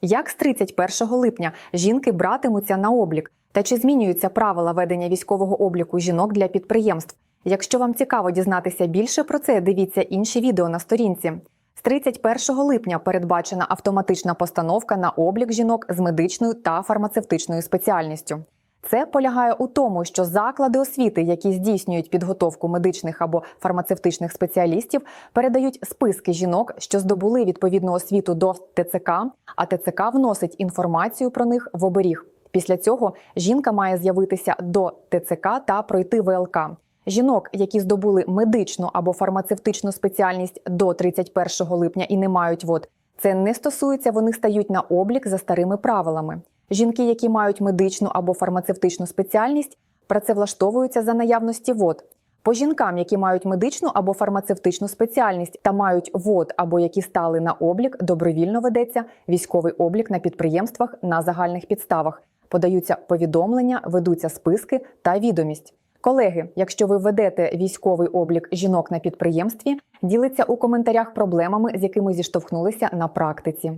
Як з 31 липня жінки братимуться на облік? Та чи змінюються правила ведення військового обліку жінок для підприємств? Якщо вам цікаво дізнатися більше про це, дивіться інші відео на сторінці. З 31 липня передбачена автоматична постановка на облік жінок з медичною та фармацевтичною спеціальністю. Це полягає у тому, що заклади освіти, які здійснюють підготовку медичних або фармацевтичних спеціалістів, передають списки жінок, що здобули відповідну освіту до ТЦК, а ТЦК вносить інформацію про них в оберіг. Після цього жінка має з'явитися до ТЦК та пройти ВЛК. Жінок, які здобули медичну або фармацевтичну спеціальність до 31 липня і не мають вод, це не стосується, вони стають на облік за старими правилами. Жінки, які мають медичну або фармацевтичну спеціальність, працевлаштовуються за наявності вод. По жінкам, які мають медичну або фармацевтичну спеціальність та мають вод або які стали на облік, добровільно ведеться військовий облік на підприємствах на загальних підставах. Подаються повідомлення, ведуться списки та відомість. Колеги, якщо ви ведете військовий облік жінок на підприємстві, ділиться у коментарях проблемами, з якими зіштовхнулися на практиці.